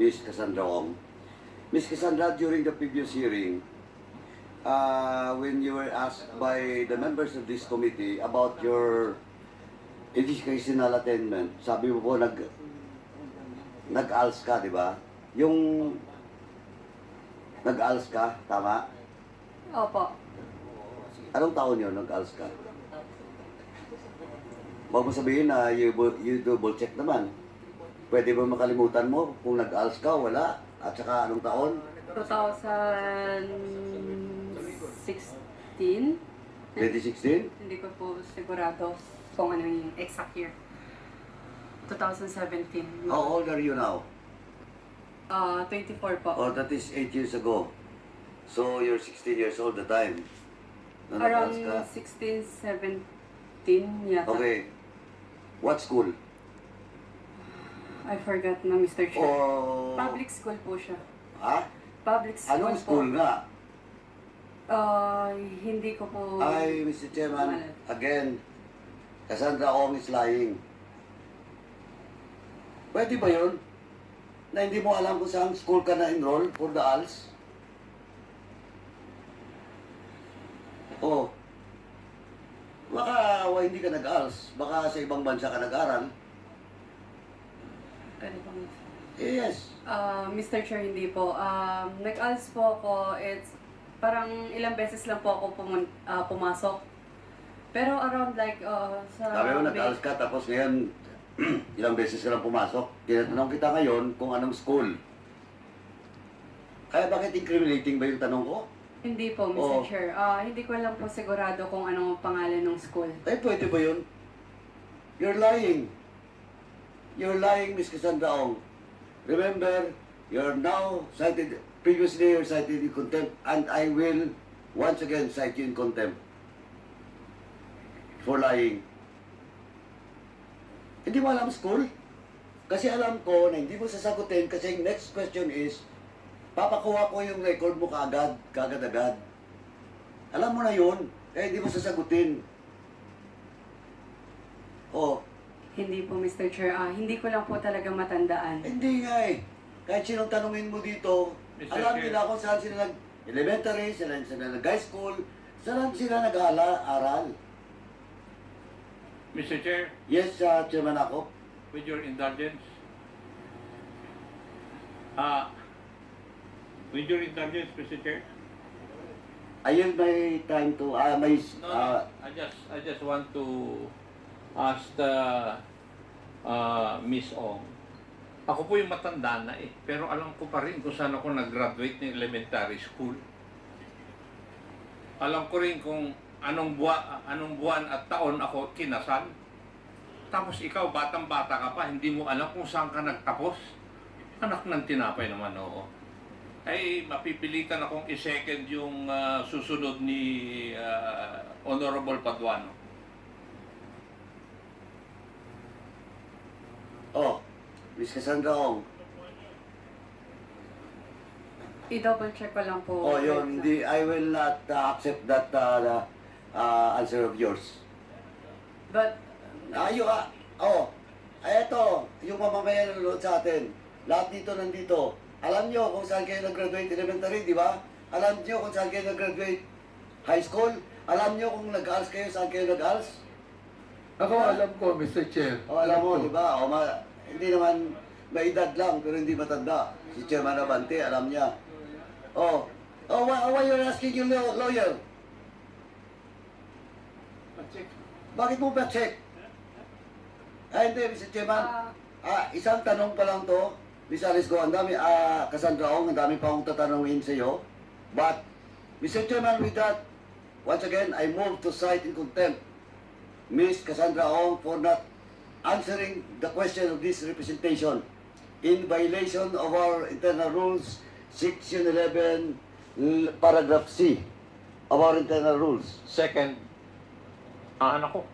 Miss Cassandra Ong. Miss Cassandra, during the previous hearing, uh, when you were asked by the members of this committee about your educational attainment, sabi mo po nag nag-ALS ka, di ba? Yung nag-ALS ka, tama? Opo. Anong taon yun nag-ALS ka? Huwag mo sabihin na you, you double check naman. Pwede ba makalimutan mo kung nag-ALS ka, wala? At saka anong taon? 2016. 2016? Hindi ko po sigurado kung ano yung exact year. 2017. How old are you now? Ah, 24 po. Oh, that is 8 years ago. So, you're 16 years old the time. Na Around nag-ALS ka? 16, 17 yata. Okay. What school? I forgot na, Mr. Chair. Oh, Public school po siya. Ha? Public school Anong po. school nga? Ah, hindi ko po... Ay, Mr. Chairman, Malat. again, Cassandra Ong is lying. Pwede ba yun? Na hindi mo alam kung saan school ka na-enroll for the ALS? Oh. Baka wa, hindi ka nag-ALS. Baka sa ibang bansa ka nag-aral. Pwede. Yes. Ah, Mr. Chair, hindi po. Um, nag-ALS po ako, it's parang ilang beses lang po ako pumun- ah, pumasok. Pero around like uh, sa... Sabi mo nag-ALS ka, tapos ngayon, ilang beses ka lang pumasok. Tinatanong kita ngayon kung anong school. Kaya bakit incriminating ba yung tanong ko? Hindi po, Mr. Oo. Chair. Ah, hindi ko lang po sigurado kung anong pangalan ng school. Eh, pwede ba yun? You're lying. You're lying, Miss Cassandra Ong. Remember, you're now cited, previously you're cited in contempt, and I will once again cite you in contempt for lying. Hindi mo alam school? Kasi alam ko na hindi mo sasagutin kasi yung next question is, papakuha ko yung record mo kaagad, kaagad-agad. Alam mo na yun, kaya hindi mo sasagutin. Oh, Hindi po, Mr. Chair. Ah, hindi ko lang po talaga matandaan. hindi nga eh. Kahit sinong tanungin mo dito, Mr. alam Chair. nila kung saan sila nag-elementary, sila sila nag-high school, saan sila nag-aral. Mr. Chair, Yes, uh, Chairman ako. with your indulgence, uh, with your indulgence, Mr. Chair, I yield my time to, ah, my, no, ah, no, I just, I just want to the uh, Miss Ong. Ako po yung matanda na eh, pero alam ko pa rin kung saan ako nag-graduate ng elementary school. Alam ko rin kung anong buwan, anong buwan at taon ako kinasal. Tapos ikaw, batang-bata ka pa, hindi mo alam kung saan ka nagtapos. Anak ng tinapay naman, oo. Ay, mapipilitan akong i-second yung ah, susunod ni ah, Honorable Paduano. oh, Miss Cassandra Ong. I-double check ko lang po. Oh, yun, hindi, I will not uh, accept that uh, uh, answer of yours. But, Ayo ah, oh, ay eto, yung mamamayan nanonood sa atin, lahat dito nandito, alam nyo kung saan kayo nag-graduate elementary, di ba? Alam nyo kung saan kayo nag-graduate high school? Alam nyo kung nag-ALS kayo, saan kayo nag-ALS? Ako alam ko, Mr. Chair. O alam mo, di ba? O, ma- hindi naman may edad lang, pero hindi matanda. Si Chairman Abante, alam niya. Oh, oh, why, why you're asking your law- lawyer? Bakit mo ba check? Ay, hindi, Mr. Chairman. ah, Ah, isang tanong pa lang to. Miss Alice Go, ang dami, ah, Cassandra Ong, ang dami pa akong tatanungin sa iyo. But, Mr. Chairman, with that, once again, I move to cite in contempt Miss Cassandra Ong for not answering the question of this representation in violation of our internal rules, section 11, l- paragraph C of our internal rules. Second, ah, anak ko,